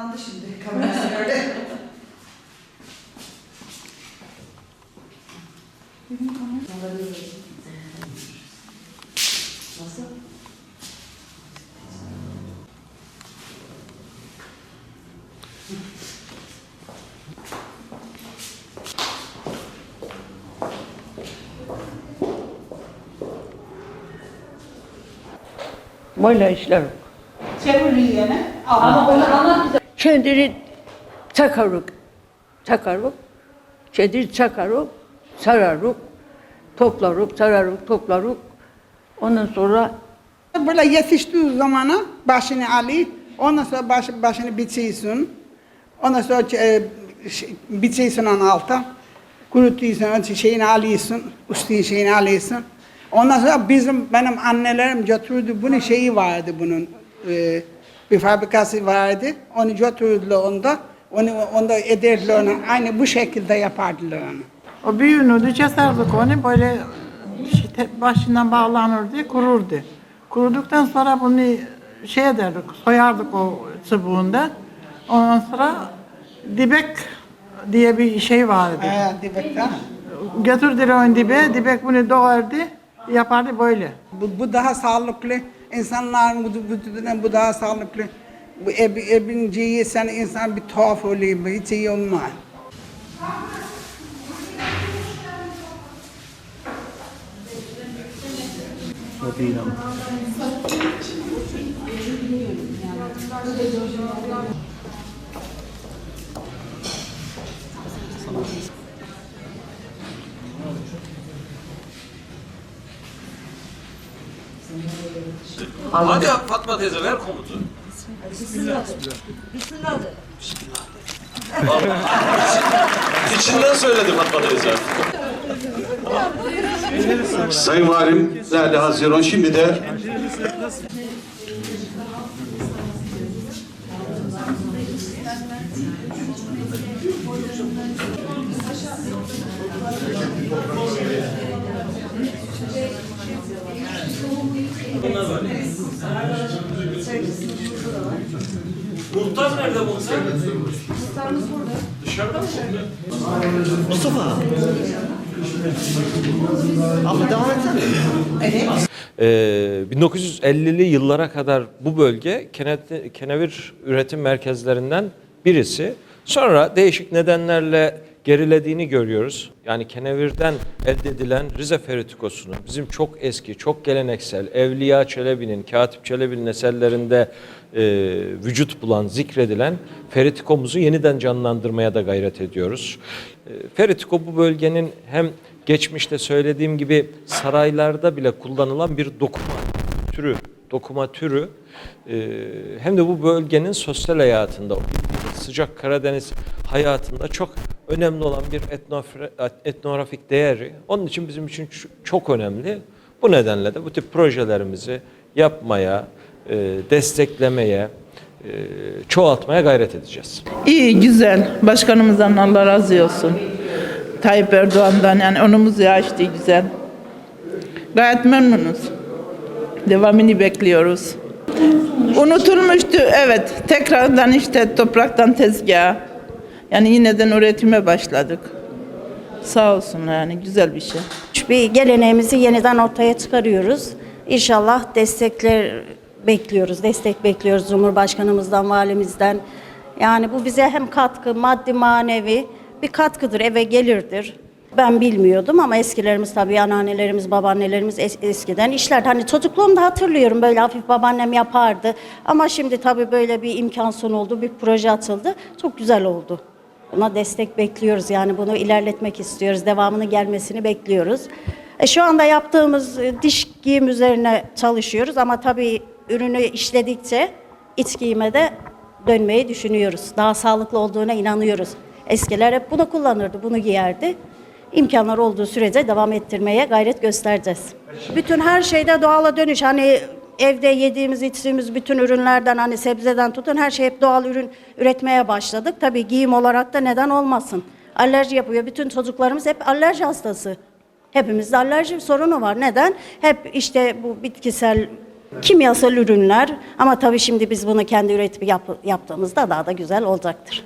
canlandı şimdi kamerası öyle. Nasıl? Böyle işler. Çeviriyor yine. Ama onu anlat. Kendini takarık, takarık, kendini çakarık, sararık, toplarık, sararık, toplarık. Ondan sonra Böyle yetiştiği zamana başını alıp ondan sonra baş, başını biçiyorsun. Ondan sonra e, biçiyorsun onun alta. Kurutuyorsun, şeyini alıyorsun, üstün şeyini alıyorsun. Ondan sonra bizim, benim annelerim götürdü, bunun şeyi vardı bunun. e, bir fabrikası vardı. Onu götürdüler onda. Onu onda ederdiler onu. Aynı bu şekilde yapardılar onu. O büyüğünü de keserdik onu böyle şey, te- başından bağlanırdı, kururdu. Kuruduktan sonra bunu şey ederdik, soyardık o çubuğunda. Ondan sonra dibek diye bir şey vardı. Ee, dibekten. Götürdüler onu dibe, dibek bunu doğardı, yapardı böyle. Bu, bu daha sağlıklı. İnsanların vücuduna bu daha sağlıklı. Bu eb, ebinci yesen insan bir tuhaf oluyor. Hiç iyi olmaz. Hadi Fatma teyze ver komutu. Bismillah. İçinden söyledi Fatma teyze. Sayın Valim, değerli Haziran, şimdi de Muhtar nerede muhtar? Dışarıda mı muhtar? Mustafa. Abla devam etsene. Ee, 1950'li yıllara kadar bu bölge kene- kenevir üretim merkezlerinden birisi. Sonra değişik nedenlerle gerilediğini görüyoruz. Yani kenevirden elde edilen Rize feritikosunun bizim çok eski, çok geleneksel Evliya Çelebi'nin, Katip Çelebi'nin eserlerinde e, vücut bulan, zikredilen feritikomuzu yeniden canlandırmaya da gayret ediyoruz. E, feritiko bu bölgenin hem geçmişte söylediğim gibi saraylarda bile kullanılan bir dokuma türü, dokuma türü e, hem de bu bölgenin sosyal hayatında, sıcak Karadeniz hayatında çok önemli olan bir etnografik değeri. Onun için bizim için çok önemli. Bu nedenle de bu tip projelerimizi yapmaya, e, desteklemeye, e, çoğaltmaya gayret edeceğiz. İyi, güzel. Başkanımızdan Allah razı olsun. Tayyip Erdoğan'dan yani önümüzü açtı güzel. Gayet memnunuz. Devamını bekliyoruz. Unutulmuştu evet. Tekrardan işte topraktan tezgaha. Yani yineden üretime başladık. Sağ olsun yani güzel bir şey. Bir geleneğimizi yeniden ortaya çıkarıyoruz. İnşallah destekler bekliyoruz. Destek bekliyoruz Cumhurbaşkanımızdan, valimizden. Yani bu bize hem katkı, maddi manevi bir katkıdır, eve gelirdir. Ben bilmiyordum ama eskilerimiz tabii anneannelerimiz, babaannelerimiz es- eskiden işlerdi. Hani çocukluğumda hatırlıyorum böyle hafif babaannem yapardı. Ama şimdi tabii böyle bir imkan son oldu, bir proje atıldı. Çok güzel oldu. Buna destek bekliyoruz yani bunu ilerletmek istiyoruz. Devamını gelmesini bekliyoruz. E, şu anda yaptığımız e, diş giyim üzerine çalışıyoruz ama tabii ürünü işledikçe iç giyime de dönmeyi düşünüyoruz. Daha sağlıklı olduğuna inanıyoruz. Eskiler hep bunu kullanırdı, bunu giyerdi. İmkanlar olduğu sürece devam ettirmeye gayret göstereceğiz. Bütün her şeyde doğala dönüş. Hani evde yediğimiz, içtiğimiz bütün ürünlerden hani sebzeden tutun her şey hep doğal ürün üretmeye başladık. Tabii giyim olarak da neden olmasın. Alerji yapıyor. Bütün çocuklarımız hep alerji hastası. Hepimizde alerji sorunu var. Neden? Hep işte bu bitkisel Kimyasal ürünler ama tabii şimdi biz bunu kendi üretimi yap- yaptığımızda daha da güzel olacaktır.